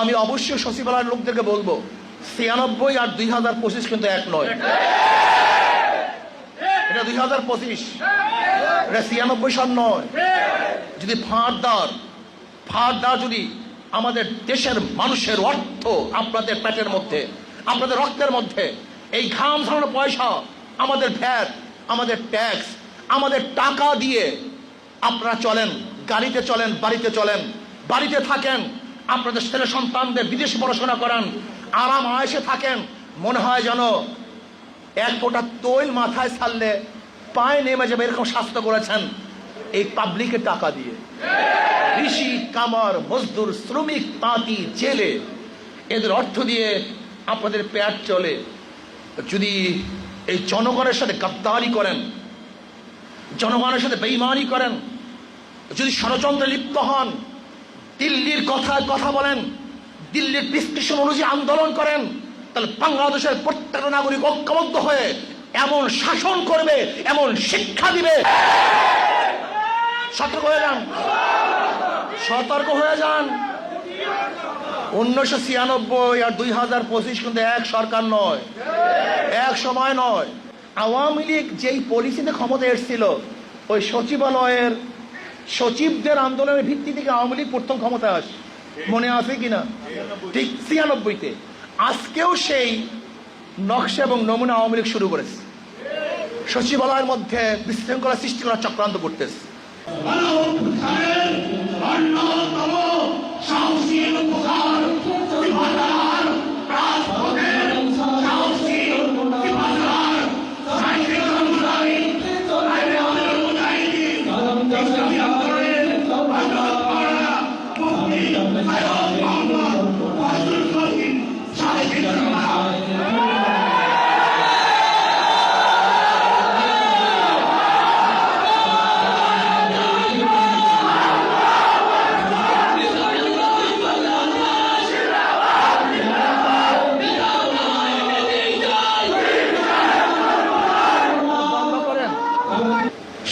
আমি অবশ্যই সচিবালয়ের লোকদেরকে বলব, ছিয়ানব্বই আর দুই হাজার পঁচিশ কিন্তু এক নয়। এটা দুই হাজার পঁচিশ। এটা ছিয়ানব্বই সাল নয়। যদি ফাঁড়দার ফাঁড়দার যদি আমাদের দেশের মানুষের অর্থ আপনাদের পেটের মধ্যে, আপনাদের রক্তের মধ্যে, এই ঘাম ঝরানো পয়সা, আমাদের ভ্যাট, আমাদের ট্যাক্স, আমাদের টাকা দিয়ে আপনারা চলেন, গাড়িতে চলেন, বাড়িতে চলেন, বাড়িতে থাকেন আপনাদের ছেলে সন্তানদের বিদেশে পড়াশোনা করান, আরাম আয়েসে থাকেন, মনে হয় যেন এক ফোঁটা তৈল মাথায় ছাড়লে পায়ে নেমে যাবে এরকম স্বাস্থ্য করেছেন এই পাবলিকের টাকা দিয়ে। ঋষি, কামার, মজদুর, শ্রমিক তাঁতি জেলে, এদের অর্থ দিয়ে আপনাদের পেট চলে। যদি এই জনগণের সাথে গাদ্দারি করেন, জনগণের সাথে বেইমানি করেন, যদি ষড়যন্ত্রে লিপ্ত হন দিল্লির কথায় কথা বলেন, দিল্লির প্রেসক্রিপশন অনুযায়ী আন্দোলন করেন, তাহলে বাংলাদেশের প্রত্যেকটা নাগরিক ঐক্যবদ্ধ হয়ে এমন শাসন করবে, এমন শিক্ষা দিবে। সতর্ক হয়ে যান। সতর্ক হয়ে যান। উনিশশো ছিয়ানব্বই আর দুই হাজার পঁচিশ কিন্তু এক সরকার নয়, এক সময় নয়। আওয়ামী লীগ যেই পলিসিতে ক্ষমতা এসেছিল, ওই সচিবালয়ের সচিবদের আন্দোলনের ভিত্তি থেকে আওয়ামী লীগ প্রথম ক্ষমতায় আসে। মনে আছে কিনা? ঠিক ছিয়ানব্বইতে। আজকেও সেই নকশা এবং নমুনা আওয়ামী লীগ শুরু করেছে। সচিবালয়ের মধ্যে বিশৃঙ্খলা সৃষ্টি করার চক্রান্ত করতেছে। সাহসী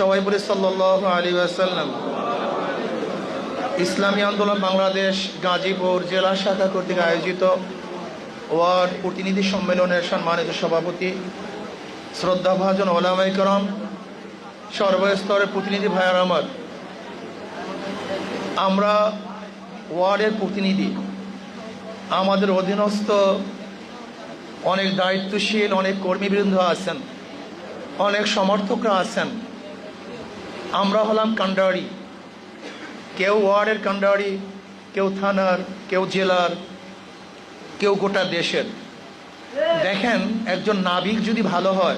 সবাই বলে সাল্লাহ আলী আসাল্লাম ইসলামী আন্দোলন বাংলাদেশ গাজীপুর জেলা শাখা কর্তৃক আয়োজিত ওয়ার্ড প্রতিনিধি সম্মেলনের সম্মানিত সভাপতি, শ্রদ্ধাভাজন ওলামাই করম, সর্বস্তরের প্রতিনিধি ভাইয়ার আমার। আমরা ওয়ার্ডের প্রতিনিধি। আমাদের অধীনস্থ অনেক দায়িত্বশীল, অনেক কর্মীবৃন্দ আছেন, অনেক সমর্থকরা আছেন। আমরা হলাম কান্ডারি। কেউ ওয়ার্ডের কান্ডারি, কেউ থানার, কেউ জেলার, কেউ গোটা দেশের। দেখেন, একজন নাবিক যদি ভালো হয়,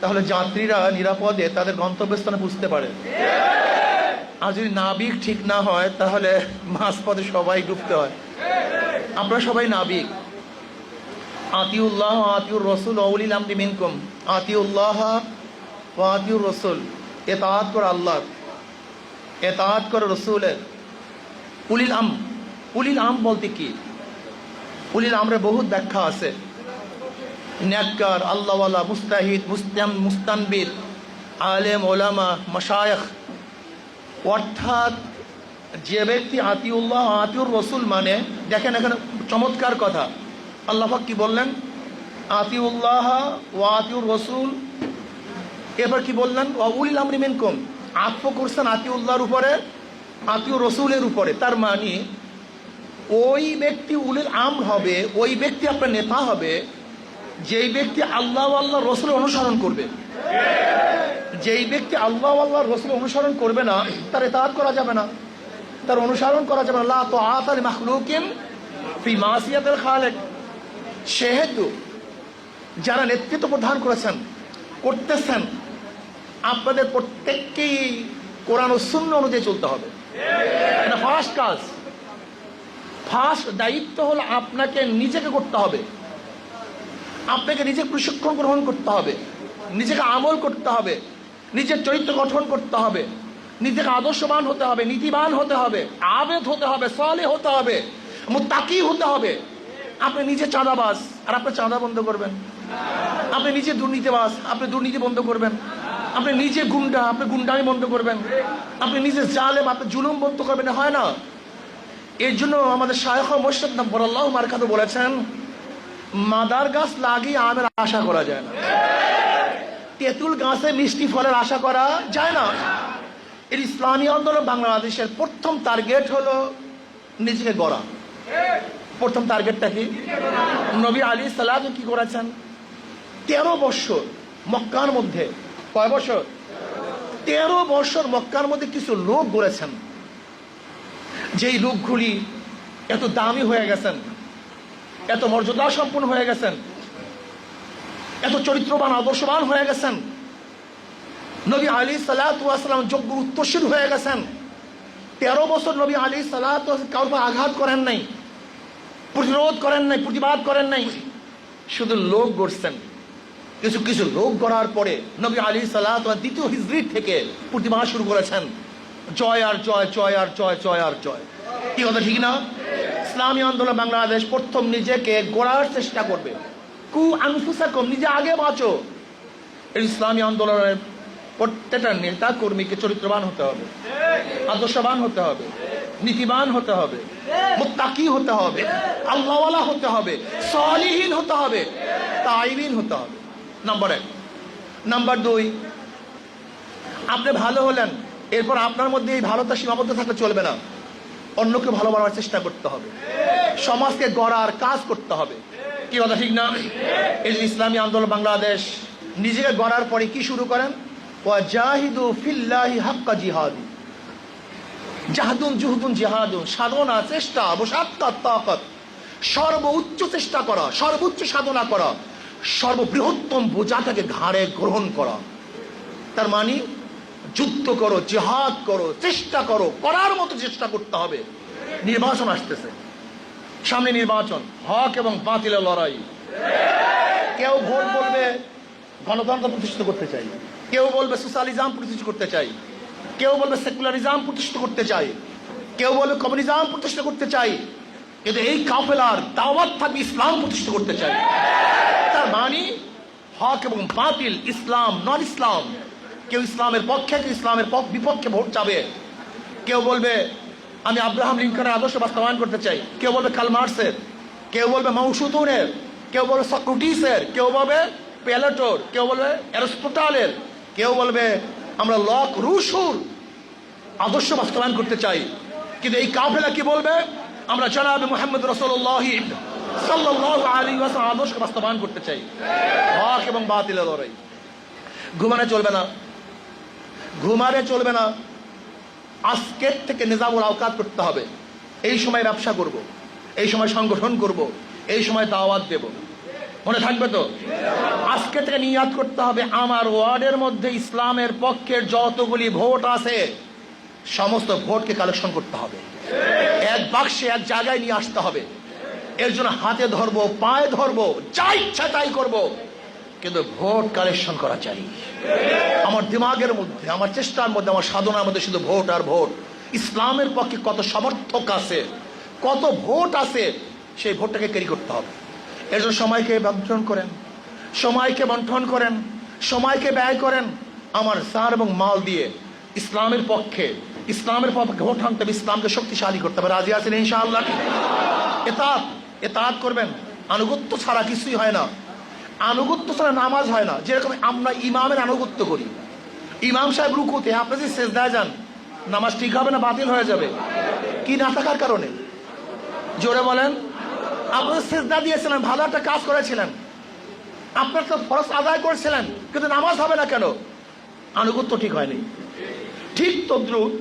তাহলে যাত্রীরা নিরাপদে তাদের গন্তব্যস্থানে বুঝতে পারে। আর যদি নাবিক ঠিক না হয়, তাহলে মাঝপথে সবাই ডুবতে হয়। আমরা সবাই নাবিক। আতিউল্লাহ আতিউর রসুল, অউলিল আমদি মিনকুম। আতিউল্লাহ ও আতিউর রসুল। এতাহাত করে আল্লাহ, এতাহাত করে রসুলের। উলিল আম উলিল আম বলতে কি? উলিল আমরে বহুত ব্যাখ্যা আছে। ন্যাক্কার আল্লাহওয়ালা, মুস্তাহিদ, মুস্তাম, মুস্তানবিদ, আলেম, ওলামা, মশায়খ। অর্থাৎ যে ব্যক্তি আতিউল্লাহ, আতিউর রসুল মানে দেখেন এখানে চমৎকার কথা। আল্লাহাক কি বললেন? আতিউল্লাহ ও আতিউর রসুল এবার কি বললেন? উলিল আমরি কম আত্ম করছেন আতিউল্লাহর উপরে আতিউর রসুলের উপরে। তার মানে ওই ব্যক্তি উলিল আম হবে, ওই ব্যক্তি আপনার নেতা হবে, যেই ব্যক্তি আল্লাহ আল্লাহ রসুল অনুসরণ করবে। যেই ব্যক্তি আল্লাহ আল্লাহ রসুল অনুসরণ করবে না, তার এতাহাত করা যাবে না। তার অনুসরণ করা যাবে না। তো আতাল মাখলুকিন ফি মাসিয়াতের খালেক। সেহেতু যারা নেতৃত্ব প্রদান করেছেন, করতেছেন আপনাদের প্রত্যেককেই কোরআন ও শূন্য অনুযায়ী চলতে হবে। ফার্স্ট কাজ। ফার্স্ট দায়িত্ব হলো আপনাকে নিজেকে করতে হবে। আপনাকে নিজে প্রশিক্ষণ গ্রহণ করতে হবে। নিজেকে আমল করতে হবে। নিজের চরিত্র গঠন করতে হবে। নিজেকে আদর্শবান হতে হবে, নীতিবান হতে হবে, আবেদ হতে হবে সলে হতে হবে, মুত্তাকি হতে হবে। আপনি নিজে চাঁদাবাস আর আপনি চাঁদা বন্ধ করবেন। আপনি নিজে দুর্নীতিবাস আপনি দুর্নীতি বন্ধ করবেন। আপনি নিজে গুন্ডা, আপনি গুন্ডামি বন্ধ করবেন। আপনি নিজে জালেম, আপনি জুলুম বন্ধ করবেন, হয় না? এর জন্য আমাদের শায়খ মোর্শেদ নব্বরাল্লাহ মার্কাতে বলেছেন, মাদার গাছ লাগিয়ে আমের আশা করা যায় না। তেঁতুল গাছে মিষ্টি ফলের আশা করা যায় না। এর ইসলামী আন্দোলন বাংলাদেশের প্রথম টার্গেট হলো নিজেকে গড়া। প্রথম টার্গেটটা কি? নবী আলী সালাদ কি করেছেন? তেরো বৎসর মক্কার মধ্যে কয় বছর? তেরো বছর মক্কার মধ্যে কিছু লোক গড়েছেন যেই লোকগুলি এত দামি হয়ে গেছেন, এত মর্যাদা সম্পন্ন হয়ে গেছেন, এত চরিত্রবান, আদর্শবান হয়ে গেছেন, নবী আলী সালাতাম যোগ্য উত্তরশীল হয়ে গেছেন। তেরো বছর নবী আলী সালাত কারোর আঘাত করেন নাই, প্রতিরোধ করেন নাই, প্রতিবাদ করেন নাই, শুধু লোক গড়ছেন কিছু কিছু লোক গড়ার পরে নবী আলী সালাত দ্বিতীয় হিজড়ি থেকে প্রতিবাদ শুরু করেছেন। জয় আর জয় জয় আর জয় জয় আর জয়। কি কথা, ঠিক না? ইসলামী আন্দোলন বাংলাদেশ প্রথম নিজেকে গড়ার চেষ্টা করবে। কু আনফুসাকম, নিজে আগে বাঁচো। এই ইসলামী আন্দোলনের প্রত্যেকটা নেতা কর্মীকে চরিত্রবান হতে হবে। আদর্শবান হতে হবে। নীতিবান হতে হবে। মুত্তাকি হতে হবে। আল্লাহওয়ালা হতে হবে। সলিহীন হতে হবে। তাইবিন হতে হবে। নাম্বার। এক নাম্বার দুই, আপনি ভালো হলেন, এরপর আপনার মধ্যে এই ভালোটা সীমাবদ্ধ থাকলে চলবে না। অন্যকে ভালো বানার চেষ্টা করতে হবে। সমাজকে গড়ার কাজ করতে হবে। কি কথা ঠিক না? এই ইসলামী আন্দোলন বাংলাদেশ, নিজেকে গড়ার পরে কি শুরু করেন? ফিল্লাহি জিহাদি। জাহাদুন সাধনা, চেষ্টা অবসাত্তার তাকত। সর্বোচ্চ চেষ্টা করা, সর্বোচ্চ সাধনা করা। সর্ববৃহত্তম বোঝাটাকে ঘাড়ে গ্রহণ করা। তার মানে যুদ্ধ করো, জেহাদ করো, চেষ্টা করো, করার মতো চেষ্টা করতে হবে। নির্বাচন আসতেছে। সামনে নির্বাচন, হক এবং বাতিলের লড়াই। কেউ ভোট বলবে, গণতন্ত্র প্রতিষ্ঠিত করতে চাই। কেউ বলবে, সোশ্যালিজম প্রতিষ্ঠিত করতে চাই। কেউ বলবে, সেকুলারিজম প্রতিষ্ঠিত করতে চাই। কেউ বলবে, কমিউনিজম প্রতিষ্ঠা করতে চাই। কিন্তু এই কাফেলার দাওয়াত থাকবে ইসলাম প্রতিষ্ঠা করতে চাই। তার মানে হক এবং বাতিল, ইসলাম, নন ইসলাম, কেউ ইসলামের পক্ষে, কেউ ইসলামের পক্ষ- বিপক্ষে ভোট যাবে কেউ বলবে, আমি আব্রাহাম লিঙ্কনের আদর্শ বাস্তবায়ন করতে চাই। কেউ বলবে কালমার্সের কেউ বলবে মৌসুদুনের কেউ বলবে, সক্রুটিসের। কেউ বলবে প্যালেটোর কেউ বলবে, অ্যারিস্টোটালের। কেউ বলবে, আমরা লক রুশুর আদর্শ বাস্তবায়ন করতে চাই। কিন্তু এই কাফেলা কি বলবে? আমরা জনাবে মোহাম্মদ রসল্লাহ সাল্লাহ আলী ওয়াসাল্লাম আদর্শ বাস্তবায়ন করতে চাই। হক এবং বাতিলের লড়াই। ঘুমানে চলবে না। ঘুমারে চলবে না। আজকের থেকে নিজামুল আওকাত করতে হবে। এই সময় ব্যবসা করব। এই সময় সংগঠন করব। এই সময় দাওয়াত দেব। মনে থাকবে তো? আজকে থেকে নিয়াদ করতে হবে। আমার ওয়ার্ডের মধ্যে ইসলামের পক্ষের যতগুলি ভোট আছে সমস্ত ভোটকে কালেকশন করতে হবে। এক বাক্সে এক জায়গায় নিয়ে আসতে হবে। এর জন্য হাতে ধরবো, পায়ে ধরবো, যা ইচ্ছা তাই করব। কিন্তু ভোট কালেকশন করা চাই। আমার দিমাগের মধ্যে, আমার চেষ্টার মধ্যে, আমার সাধনার মধ্যে শুধু ভোট আর ভোট। ইসলামের পক্ষে কত সমর্থক আছে, কত ভোট আছে, সেই ভোটটাকে ক্যারি করতে হবে। এর জন্য সময়কে বন্টন করেন, সময়কে বন্টন করেন, সময়কে ব্যয় করেন। আমার সার এবং মাল দিয়ে ইসলামের পক্ষে ইসলামের পক্ষে ভোট আনতে হবে ইসলামকে শক্তিশালী করতে হবে। রাজি আছেন ইনশাআল্লাহ? এতাত এতাত করবেন। আনুগত্য ছাড়া কিছুই হয় না। আনুগত্য ছাড়া নামাজ হয় না। যেরকম আমরা ইমামের আনুগত্য করি। ইমাম সাহেব রুকুতে, আপনি যদি শেষ দেয় যান, নামাজ ঠিক হবে না বাতিল হয়ে যাবে? কি না থাকার কারণে? জোরে বলেন। আপনি সেজদা দিয়েছিলেন, ভালো একটা কাজ করেছিলেন। আপনার তো ফরজ আদায় করেছিলেন, কিন্তু নামাজ হবে না কেন? আনুগত্য ঠিক হয়নি। ঠিক তদ্রুপ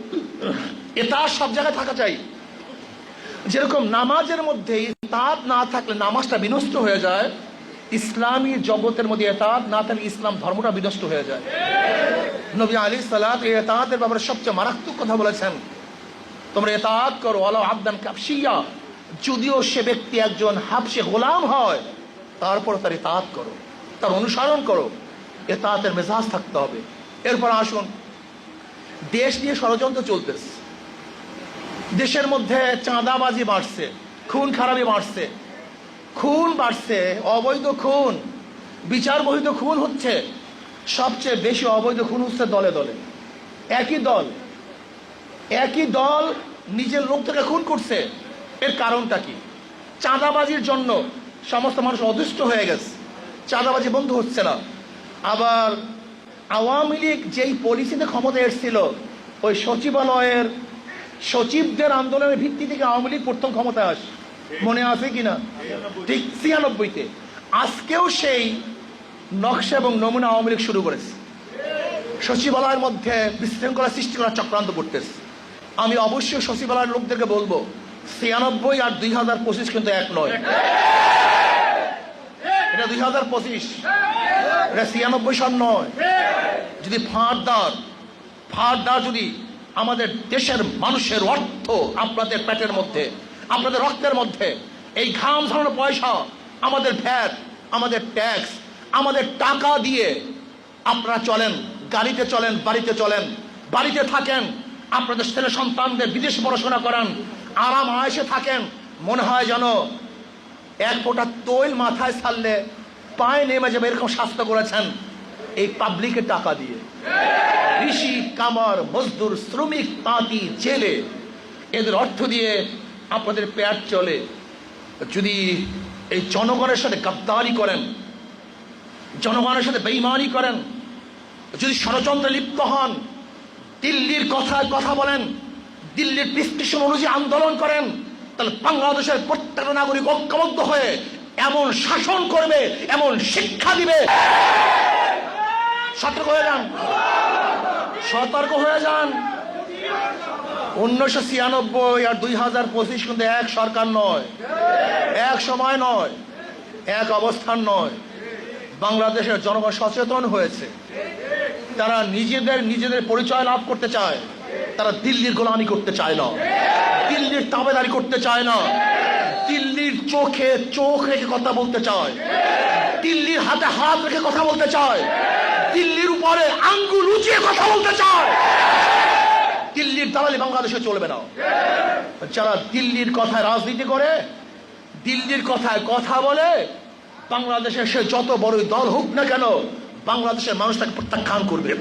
এটা সব জায়গায় থাকা চাই। যেরকম নামাজের মধ্যে ইতাত না থাকলে নামাজটা বিনষ্ট হয়ে যায়, ইসলামী জগতের মধ্যে এতাত না থাকলে ইসলাম ধর্মটা বিনষ্ট হয়ে যায়। নবী আলী সালাত এই এতাতের ব্যাপারে সবচেয়ে মারাত্মক কথা বলেছেন। তোমরা এতাত করো আলা আবদান কাপসিয়া যদিও সে ব্যক্তি একজন হাবসে গোলাম হয়, তারপর তার এতাত করো, তার অনুসরণ করো, এতাতের মেজাজ থাকতে হবে। এরপর আসুন দেশ নিয়ে ষড়যন্ত্র চলতেছে। দেশের মধ্যে চাঁদাবাজি বাড়ছে, খুন খারাপি বাড়ছে। খুন বাড়ছে, অবৈধ খুন বিচার বহিত খুন হচ্ছে। সবচেয়ে বেশি অবৈধ খুন হচ্ছে দলে দলে। একই দল একই দল নিজের লোকটাকে খুন করছে। এর কারণটা কি? চাঁদাবাজির জন্য সমস্ত মানুষ অদৃষ্ট হয়ে গেছে। চাঁদাবাজি বন্ধ হচ্ছে না। আবার আওয়ামী লীগ যেই পলিসিতে ক্ষমতা এসেছিল, ওই সচিবালয়ের সচিবদের আন্দোলনের ভিত্তি থেকে আওয়ামী লীগ প্রথম ক্ষমতায় আসে, মনে আছে কিনা ঠিক ছিয়ানব্বইতে। আজকেও সেই নকশা এবং নমুনা আওয়ামী লীগ শুরু করেছে। সচিবালয়ের মধ্যে বিশৃঙ্খলা সৃষ্টি করার চক্রান্ত করতেছে। আমি অবশ্যই সচিবালয়ের লোকদেরকে বলব, ছিয়ানব্বই আর দুই হাজার পঁচিশ কিন্তু এক নয়। এটা দুই হাজার পঁচিশ। এটা ছিয়ানব্বই সন নয়। যদি ফাঁড়দার ফাঁড়দার যদি আমাদের দেশের মানুষের অর্থ আপনাদের পেটের মধ্যে, আপনাদের রক্তের মধ্যে, এই ঘাম ঝরানো পয়সা, আমাদের ভ্যাট আমাদের ট্যাক্স, আমাদের টাকা দিয়ে আপনারা চলেন, গাড়িতে চলেন, বাড়িতে চলেন, বাড়িতে থাকেন, আপনাদের ছেলে সন্তানদের বিদেশ পড়াশোনা করান, আরাম আয়েসে থাকেন, মনে হয় যেন এক ফোঁটা তৈল মাথায় ছাড়লে পায়ে নেমে যাবে, এরকম স্বাস্থ্য করেছেন, এই পাবলিকের টাকা দিয়ে। ঋষি কামার মজদুর শ্রমিক তাঁতি জেলে। এদের অর্থ দিয়ে আপনাদের পেট চলে। যদি এই জনগণের সাথে গাদ্দারি করেন, জনগণের সাথে বেইমানি করেন, যদি ষড়যন্ত্রে লিপ্ত হন, দিল্লির কথায় কথা বলেন, দিল্লির প্রেসক্রিপশন অনুযায়ী আন্দোলন করেন, তাহলে বাংলাদেশের প্রত্যেকটা নাগরিক ঐক্যবদ্ধ হয়ে এমন শাসন করবে, এমন শিক্ষা দিবে। সতর্ক হয়ে যান। সতর্ক হয়ে যান। উনিশশো ছিয়ানব্বই আর দুই হাজার পঁচিশ কিন্তু এক সরকার নয়। এক সময় নয়, এক অবস্থান নয়। বাংলাদেশের জনগণ সচেতন হয়েছে। তারা নিজেদের নিজেদের পরিচয় লাভ করতে চায়। তারা দিল্লির গোলামি করতে চায় না। দিল্লির তাবেদারি করতে চায় না। দিল্লির চোখে চোখ রেখে কথা বলতে চায়। দিল্লির হাতে হাত রেখে কথা বলতে চায়। দিল্লির উপরে আঙ্গুল উঁচিয়ে কথা বলতে চায়। দিল্লির দালালি বাংলাদেশে চলবে না। যারা দিল্লির কথায় রাজনীতি করে, দিল্লির কথায় কথা বলে, বাংলাদেশে সে যত বড়ই দল হোক না কেন, বাংলাদেশের মানুষ তাকে প্রত্যাখ্যান করবে।